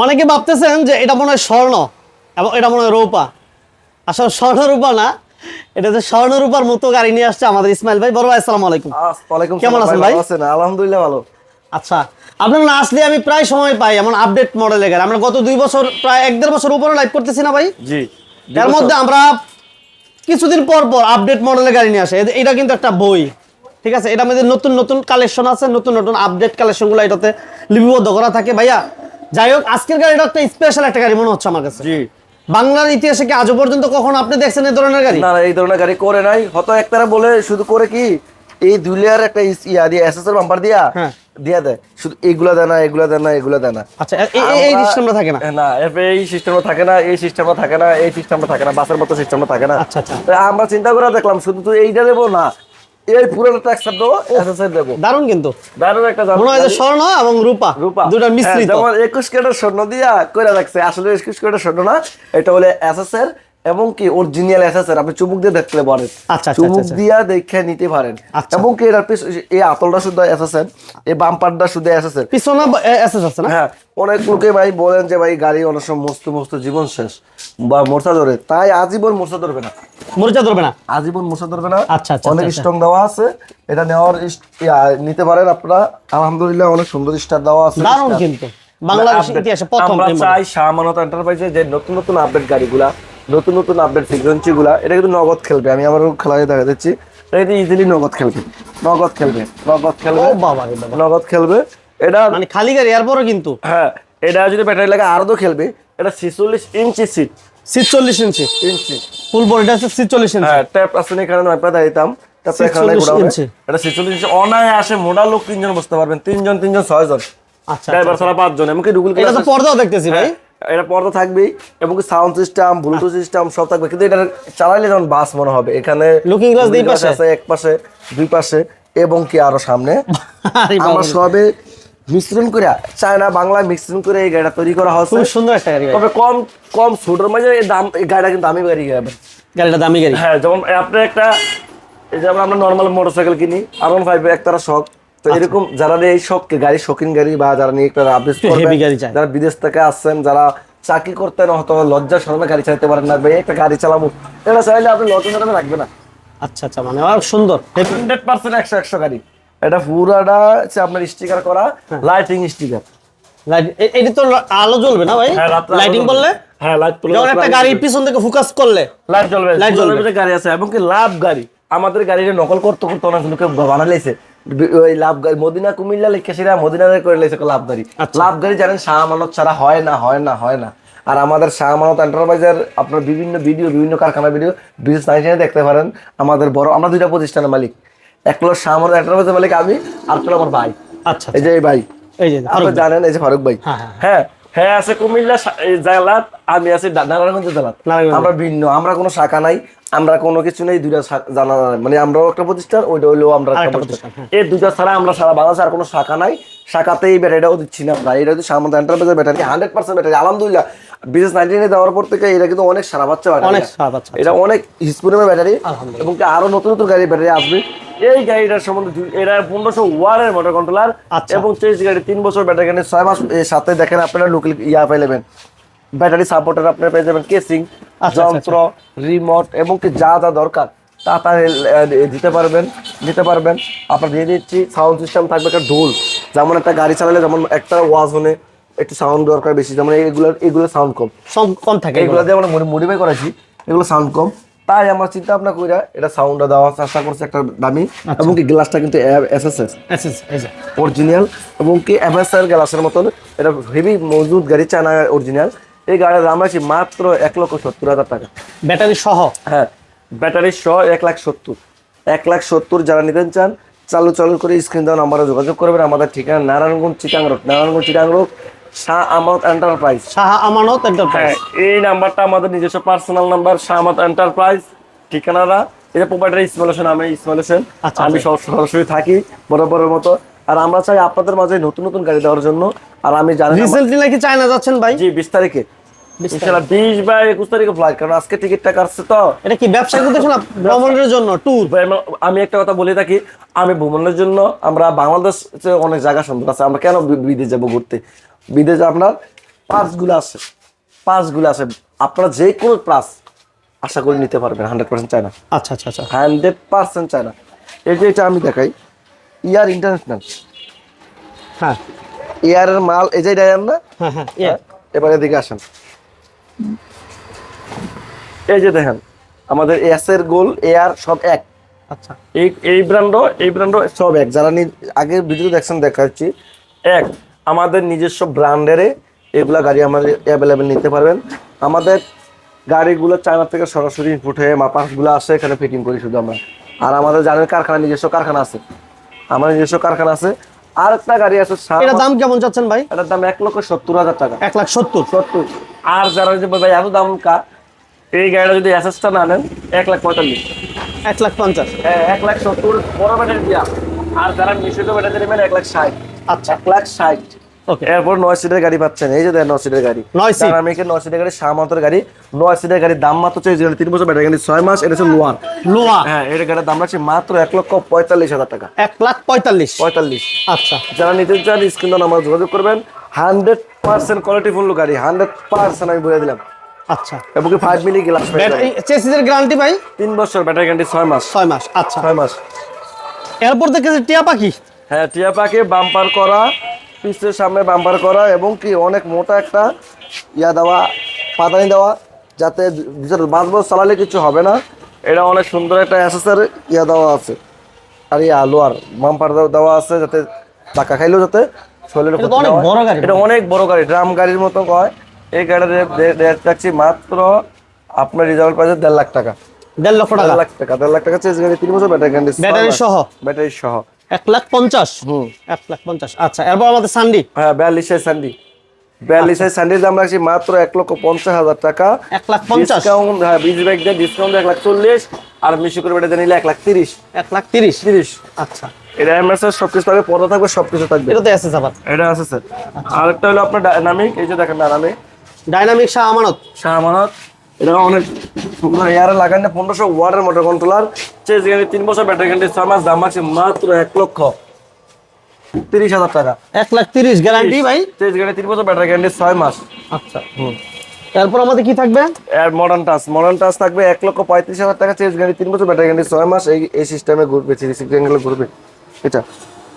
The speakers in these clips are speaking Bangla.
অনেকে ভাবতেছেন যে এটা মনে হয় স্বর্ণ এবং এটা মনে হয় রূপা। আসলে স্বর্ণ রূপা না এটা যে স্বর্ণ রূপার মতো গাড়ি নিয়ে আসছে আমাদের ইসমাইল ভাই। বড় ভাই আসসালামু আলাইকুম। ওয়ালাইকুম কেমন আছেন ভাই? আছেন? আলহামদুলিল্লাহ ভালো। আচ্ছা আপনার না আসলে আমি প্রায় সময় পাই এমন আপডেট মডেলের গাড়ি। আমরা গত দুই বছর প্রায় এক দেড় বছর উপরে লাইভ করতেছি না ভাই? জি তার মধ্যে আমরা কিছুদিন পর পর আপডেট মডেলের গাড়ি নিয়ে আসে। এটা কিন্তু একটা বই ঠিক আছে? এটা মধ্যে নতুন নতুন কালেকশন আছে নতুন নতুন আপডেট কালেকশনগুলো এটাতে লিপিবদ্ধ করা থাকে। ভাইয়া যাই হোক আজকের গাড়িটা একটা স্পেশাল একটা গাড়ি মনে হচ্ছে আমার কাছে। জি। বাংলার ইতিহাসে কি আজও পর্যন্ত কখন আপনি দেখছেন এই ধরনের গাড়ি? না এই ধরনের গাড়ি করে নাই। হয়তো একতারা বলে শুধু করে কি এই দুই লেয়ার একটা ইয়া দিয়ে এসএসআর বাম্পার দিয়া হ্যাঁ। দিয়া দেয়। শুধু এগুলা দেয় না এগুলা দেয় না এগুলা দেয় না। আচ্ছা এই সিস্টেমটা থাকে না? না এই সিস্টেমটা থাকে না এই সিস্টেমটা থাকে না এই সিস্টেমটা থাকে না বাসের মতো সিস্টেমটা থাকে না। আচ্ছা, আচ্ছা। আমরা চিন্তা করে দেখলাম শুধু তো এইটা দেবো না এই পুরোটা ট্যাক্স দেবো এসএসআর দেবো। দারুণ কিন্তু। দারুণ একটা মনে হয় স্বর্ণ এবং রূপা রূপা। দুটা হ্যাঁ, মিশ্রিত। যেমন একুশ ক্যারেটের স্বর্ণ দিয়া কইরা রাখছে আসলে একুশ ক্যারেটের স্বর্ণ না এটা হলে এসএস এর এবং কি অরিজিনাল আপনি চুমুক দিয়ে দেখতে পারেন। আচ্ছা, আচ্ছা, চুমুক আচ্ছা। দিয়া দেখে নিতে পারেন। আচ্ছা। এবং কি এর এই আতলটা এর এই বাম্পারটা এর। পিছনে এসএস আছে না? হ্যাঁ অনেক লোকে ভাই বলেন যে ভাই গাড়ি অনেক সময় মস্ত মস্ত জীবন শেষ বা মোর্চা ধরে। তাই আজীবন মোর্চা ধরবে না। মরিচা ধরবে না? আজীবন মোর্চা ধরবে না। আচ্ছা, আচ্ছা, অনেক আচ্ছা, স্ট্রং দেওয়া আছে। এটা নেওয়ার নিতে পারেন আপনারা। আলহামদুলিল্লাহ অনেক সুন্দর স্টার দেওয়া আছে। দারুণ কিন্তু। বাংলাদেশ ইতিহাসে প্রথম আমরা। চাই শাহমানত এন্টারপ্রাইজে যে নতুন নতুন আপডেট গাড়িগুলা নতুন নতুন আপডেট ফ্রিকোয়েন্সি গুলা এটা কিন্তু নগদ খেলবে। আমি আমার খেলায় দেখা দিচ্ছি। এটা কিন্তু ইজিলি নগদ খেলবে। নগদ খেলবে নগদ খেলবে বাবা নগদ খেলবে। এটা মানে খালি গাড়ি এরপরও কিন্তু? হ্যাঁ এটা যদি ব্যাটারি লাগে আরও তো খেলবে। এটা ছিচল্লিশ ইঞ্চি সিট ছিচল্লিশ ইঞ্চি? ইঞ্চি। ফুল বডিটা আছে ছিচল্লিশ ইঞ্চি। হ্যাঁ ট্যাপ আছে না নয় পাতা দিতাম ট্যাপটা এখানে 46 ঘোরাবে। ইঞ্চি। এটা ছিচল্লিশ ইঞ্চি। অনায় আসে মোটা লোক তিনজন বসতে পারবেন। তিনজন তিনজন ছয়জন। আচ্ছা ড্রাইভার ছাড়া পাঁচজন। এমনকি ডুগুল এটা তো পর্দাও দেখতেছি ভাই। এটা পর্দা থাকবেই এবং সাউন্ড সিস্টেম ব্লুটুথ সিস্টেম সব থাকবে। কিন্তু এটা চালাইলে যেমন বাস মনে হবে এখানে Looking glass দুই পাশে? আছে এক পাশে দুই পাশে এবং কি আরও সামনে? আমরা সবে মিশ্রণ করে চায়না বাংলা মিশ্রণ করে এই গাড়িটা তৈরি করা হয়েছে খুব সুন্দর একটা গাড়ি তবে কম কম ছোটোর মাঝে এই দাম এই গাড়িটা কিন্তু দামি গাড়ি যাবে গাড়িটা দামি গাড়ি? হ্যাঁ যেমন আপনি একটা এই যে আমরা নর্মাল মোটরসাইকেল কিনি আর ওয়ান ফাইভ একতারা শখ তো আচ্ছা। এরকম যারা এই শখ গাড়ি শৌখিন গাড়ি বা যারা নিয়ে একটা। যারা বিদেশ থেকে আসছেন যারা চাকরি করতেন হয়তো লজ্জা শরমে গাড়ি চালাতে পারেন না ভাই একটা গাড়ি চালাবো। এটা চাইলে আপনি লজ্জা শরমে রাখবে না। আচ্ছা আচ্ছা মানে আর সুন্দর। হান্ড্রেড পার্সেন্ট একশো একশো গাড়ি। এটা পুরাটা হচ্ছে আপনার স্টিকার করা হ্যাঁ। লাইটিং স্টিকার এটা তো আলো জ্বলবে না ভাই? লাইটিং করলে? হ্যাঁ লাইট যেমন একটা গাড়ি পিছন থেকে ফোকাস করলে। লাইট জ্বলবে। লাইট জ্বলবে। গাড়ি আছে এবং কি লাভ গাড়ি? আমাদের গাড়িটা নকল করতে করতে অনেক লোকে বানাইছে ওই লাভ মদিনা কুমিল্লা লিখে সেটা মদিনা করে আচ্ছা। জানেন শাহ আমানত ছাড়া হয় না হয় না হয় না। আর আমাদের শাহ আমানত এন্টারপ্রাইজের আপনার বিভিন্ন ভিডিও বিভিন্ন কারখানার ভিডিও বিজনেস দেখতে পারেন। আমাদের বড় আমরা দুইটা প্রতিষ্ঠানের মালিক। এক হলো শাহ আমানত এন্টারপ্রাইজের মালিক আমি আর হলো আমার ভাই। আচ্ছা এই যে ভাই। এই যে আপনি জানেন এই যে ফারুক ভাই। হ্যাঁ, হ্যাঁ, হ্যাঁ হ্যাঁ আছে কুমিল্লা জেলাত আমি আছি নারায়ণগঞ্জ জেলাত। আমরা ভিন্ন আমরা কোনো শাখা নাই আমরা কোনো কিছু নেই দুইটা জানা মানে আমরাও একটা প্রতিষ্ঠান ওইটা হইলেও আমরা একটা প্রতিষ্ঠান। প্রতিষ্ঠান, এই দুইটা ছাড়া আমরা সারা বাংলাদেশে আর কোনো শাখা নাই শাখাতে এই ব্যাটারিটাও দিচ্ছি না আমরা। এটা হচ্ছে সামন্ত এন্টারপ্রাইজের ব্যাটারি হান্ড্রেড পার্সেন্ট ব্যাটারি আলহামদুলিল্লাহ। বিজনেস নাইনটিনে দেওয়ার পর থেকে এটা কিন্তু অনেক সারা পাচ্ছে ব্যাটারি অনেক সারা পাচ্ছে, এটা অনেক হিসপুরের ব্যাটারি এবং আরও নতুন নতুন গাড়ি ব্যাটারি আসবে। এই গাড়িটার সম্বন্ধে এটা পনেরোশো ওয়ারের মোটর কন্ট্রোলার। এবং চেঞ্জ গাড়ি তিন বছর ব্যাটারি গাড়ি ছয় মাস এর সাথে দেখেন আপনারা লোকাল ইয়া পাইলেন ব্যাটারি সাপোর্টার আপনারা পেয়ে যাবেন কেসিং যন্ত্র রিমোট এবং কি যা যা দরকার। তা তা দিতে পারবেন দিতে পারবেন। আপনার দিয়ে দিচ্ছি সাউন্ড সিস্টেম থাকবে একটা ঢোল। যেমন একটা গাড়ি চালালে যেমন একটা ওয়াজ হনে একটু সাউন্ড দরকার বেশি যেমন এইগুলো এগুলো সাউন্ড কম। সব কম থাকে এগুলো দিয়ে আমরা মডিফাই করেছি এগুলো সাউন্ড কম। তাই আমার চিন্তা ভাবনা কইরা এটা সাউন্ডটা দেওয়ার চেষ্টা করছে একটা দামি আচ্ছা। এবং কি গ্লাসটা কিন্তু এসএসএস। অরিজিনাল এবং কি এমএসআর গ্লাসের মতন। এটা হেভি মজুদ গাড়ি চায়না অরিজিনাল এই গাড়ির দাম আছে মাত্র এক লক্ষ সত্তর হাজার টাকা। ব্যাটারি সহ? হ্যাঁ ব্যাটারি সহ এক লাখ সত্তর। এক লাখ সত্তর যারা নিতে চান চালু চালু করে স্ক্রিন দেওয়া নাম্বারে যোগাযোগ করবেন। আমাদের ঠিকানা Narayanganj Chittagong road. Narayanganj Chittagong road Shah Amanat enterprise Shah আমানত এন্টারপ্রাইজ হ্যাঁ এই নাম্বারটা আমাদের নিজস্ব পার্সোনাল নাম্বার এন্টারপ্রাইজ ঠিকানাটা এটা প্রোপাইটার ইসমাইল আমি ইসমাইল হোসেন আচ্ছা, আমি সব সরাসরি থাকি বরাবরের মতো। আর আমরা চাই আপনাদের মাঝে নতুন নতুন গাড়ি দেওয়ার জন্য। আর আমি জানি না- রিসেন্টলি নাকি চায়না যাচ্ছেন ভাই? জি বিশ তারিখে। ইনশাল্লাহ বিশ বা একুশ তারিখে ফ্লাইট কারণ আজকে টিকিটটা কাটছে তো? এটা কি ব্যবসায়িক উদ্দেশ্য না ভ্রমণের জন্য? ট্যুর আমি- একটা কথা বলে থাকি আমি ভ্রমণের জন্য আমরা বাংলাদেশ অনেক জায়গা সুন্দর আছে আমরা কেন বিদেশ যাব ঘুরতে? বিদেশ আপনার পাঁচগুলো আছে। পাঁচগুলো আছে। আপনারা যে কোনো প্লাস আশা করি নিতে পারবেন হান্ড্রেড পার্সেন্ট চায় না আচ্ছা আচ্ছা আচ্ছা। হান্ড্রেড পার্সেন্ট চায় না এই যে এটা আমি দেখাই ইয়ার ইন্টারন্যাশনাল হ্যাঁ। এয়ারের মাল এই যে না? হ্যাঁ হ্যাঁ ইয়ে। এবার এদিকে আসেন। এই যে দেখেন আমাদের এস এর গোল এয়ার সব এক। আচ্ছা। এই এই ব্র্যান্ডও এই ব্র্যান্ডও সব এক। যারা নি- আগে ভিডিও দেখছেন দেখাচ্ছি। এক আমাদের নিজস্ব ব্র্যান্ডেরে এগুলা গাড়ি আমাদের অ্যাভেলেবেল নিতে পারবেন। আমাদের গাড়িগুলো চায়না থেকে সরাসরি ইনপুট হয়ে মাপাসগুলো আসে এখানে ফিটিং করি শুধু আমরা। আর আমাদের জানেন কারখানা নিজস্ব কারখানা আছে। আমার নিজস্ব কারখানা আছে। আর একটা গাড়ি আছে এটা দাম কেমন চাচ্ছেন ভাই? এটার দাম এক লক্ষ সত্তর হাজার টাকা। এক লাখ সত্তর? সত্তর। আর যারা যদি ভাই এত দাম কা এই গাড়িটা যদি অ্যাসেসটা না নেন এক লাখ পঁয়তাল্লিশ। এক লাখ পঞ্চাশ। হ্যাঁ, এক লাখ সত্তর বড় ব্যাটারি দিয়া। আর যারা মিশ্রিত ব্যাটারি নেবেন এক লাখ ষাট। আচ্ছা। এক লাখ ষাট। এরপর নয় সিটের গাড়ি পাচ্ছেন। এই যে দেন নয় সিটের গাড়ি। নয় সিট। ডাইনামিকের নয় সিটের গাড়ি সামান্তর গাড়ি। নয় সিটের গাড়ির দাম মাত্র চাইছে তিন বছর ব্যাটারি গাড়ি ছয় মাস এটা হচ্ছে লোয়ার লোয়া। হ্যাঁ এটা গাড়ির দাম রাখছে মাত্র এক লক্ষ পঁয়তাল্লিশ হাজার টাকা। এক লাখ পঁয়তাল্লিশ। পঁয়তাল্লিশ। আচ্ছা। যারা নিতে চান স্ক্রিন নাম্বার যোগাযোগ করবেন। হান্ড্রেড পার্সেন্ট কোয়ালিটি ফুল গাড়ি হান্ড্রেড পার্সেন্ট আমি বলে দিলাম। আচ্ছা। এবং ফাইভ মিলি গ্লাস চেসিসের গ্যারান্টি ভাই? তিন বছর ব্যাটারি গ্যারান্টি ছয় মাস। ছয় মাস আচ্ছা। ছয় মাস। এরপর দেখেছি টিয়া পাখি। হ্যাঁ টিয়া পাকে বাম্পার করা পিসের সামনে বাম্পার করা এবং কি অনেক মোটা একটা ইয়া দেওয়া পাতানি দেওয়া যাতে পাঁচ বছর চালালে কিছু হবে না। এটা অনেক সুন্দর একটা অ্যাসেসার ইয়া দেওয়া আছে। আর ইয়া লোয়ার বাম্পার দেওয়া আছে যাতে টাকা খাইলেও যাতে শরীরের এটা অনেক বড় গাড়ি। এটা অনেক বড় গাড়ি ড্রাম গাড়ির মতো হয় এই গাড়ির রেট রাখছি মাত্র আপনার রিজার্ভ প্রাইস দেড় লাখ টাকা। দেড় লক্ষ টাকা। লাখ টাকা দেড় লাখ টাকা চেঞ্জ গাড়ি তিন বছর ব্যাটারি গ্যারান্টি ব্যাটারি সহ। ব্যাটারি সহ। এক লাখ পঞ্চাশ। হুম। এক লাখ পঞ্চাশ। আচ্ছা এরপর আমাদের সানডি। হ্যাঁ বিয়াল্লিশ স্যান্ডি বিয়াল্লিশ সাইজ স্যান্ডির দাম রাখছি মাত্র এক লক্ষ পঞ্চাশ হাজার টাকা। এক লাখ পঞ্চাশ। ডিসকাউন্ট হ্যাঁ বিশ ব্যাগ দিয়ে ডিসকাউন্ট এক লাখ চল্লিশ। আর মিশু করে বেটে নিলে এক লাখ তিরিশ। এক লাখ তিরিশ। তিরিশ। আচ্ছা। এটা এমএস এর সবকিছু থাকবে পর্দা থাকবে সবকিছু থাকবে। আছে আবার এটা আছে স্যার আরেকটা হলো আপনার ডাইনামিক এই যে দেখেন ডাইনামিক ডাইনামিক শাহ আমানত। শাহ আমানত। এটা অনেক সুন্দর এয়ারে লাগানো পনেরোশো ওয়াটের মোটর কন্ট্রোলার চেঞ্জ গাড়ি তিন বছর ব্যাটারি গ্যারান্টি ছয় মাস দাম আছে মাত্র এক লক্ষ তিরিশ হাজার টাকা। এক লাখ তিরিশ গ্যারান্টি ভাই? চেঞ্জ গাড়ি তিন বছর ব্যাটারি গ্যারান্টি ছয় মাস। আচ্ছা হুম। এরপর আমাদের কি থাকবে? আর মডার্ন টাচ মডার্ন টাচ থাকবে এক লক্ষ পঁয়ত্রিশ হাজার টাকা চেঞ্জ গাড়ি তিন বছর ব্যাটারি গাড়ি ছয় মাস এই এই সিস্টেমে ঘুরবে থ্রি সিক্সটি অ্যাঙ্গেলে ঘুরবে। এটা।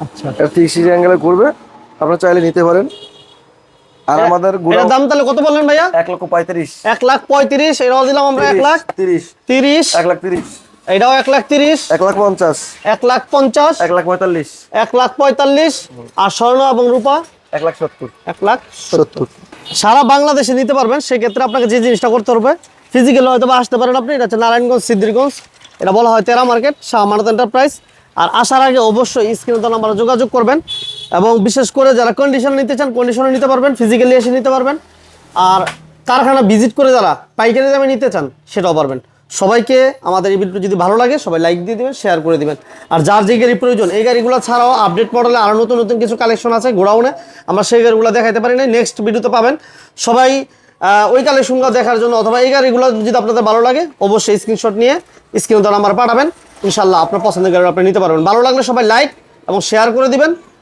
আচ্ছা। এটা থ্রি সিক্সটি অ্যাঙ্গেলে ঘুরবে। আপনারা চাইলে নিতে পারেন। আর আমাদের দাম তাহলে কত বললেন ভাইয়া এক লক্ষ পঁয়ত্রিশ এক লাখ পঁয়ত্রিশ এটাও দিলাম আমরা লাখ তিরিশ তিরিশ এক লাখ তিরিশ এটাও এক লাখ তিরিশ এক লাখ পঞ্চাশ এক লাখ পঞ্চাশ এক লাখ পঁয়তাল্লিশ এক লাখ পঁয়তাল্লিশ আর স্বর্ণ এবং রূপা লাখ সত্তর এক লাখ সত্তর সারা বাংলাদেশে নিতে পারবেন সেক্ষেত্রে আপনাকে যে জিনিসটা করতে হবে ফিজিক্যাল হয়তো বা আসতে পারেন আপনি এটা হচ্ছে নারায়ণগঞ্জ সিদ্ধিরগঞ্জ এটা বলা হয় তেরা মার্কেট শাহ আমানত এন্টারপ্রাইজ আর আসার আগে অবশ্যই স্ক্রিনে তো নাম্বারে যোগাযোগ করবেন এবং বিশেষ করে যারা কন্ডিশন নিতে চান কন্ডিশনে নিতে পারবেন ফিজিক্যালি এসে নিতে পারবেন। আর কারখানা ভিজিট করে যারা পাইকারি দামে নিতে চান, সেটাও পারবেন। সবাইকে আমাদের এই ভিডিও যদি ভালো লাগে, সবাই লাইক দিয়ে দিবেন শেয়ার করে দিবেন। আর যার যে গাড়ি প্রয়োজন, এই গাড়িগুলো ছাড়াও আপডেট মডেলে আরও নতুন নতুন কিছু কালেকশন আছে, গোডাউনে। আমরা সেই গাড়িগুলো দেখাইতে পারি না নেক্সট ভিডিওতে পাবেন। সবাই ওই কালেকশনগুলো দেখার জন্য অথবা এই গাড়িগুলো যদি আপনাদের ভালো লাগে, অবশ্যই স্ক্রিনশট নিয়ে স্ক্রিন তো নাম্বার পাঠাবেন। ইনশাল্লাহ আপনার পছন্দের গাড়ি আপনি নিতে পারবেন। ভালো লাগলে সবাই লাইক এবং শেয়ার করে দিবেন।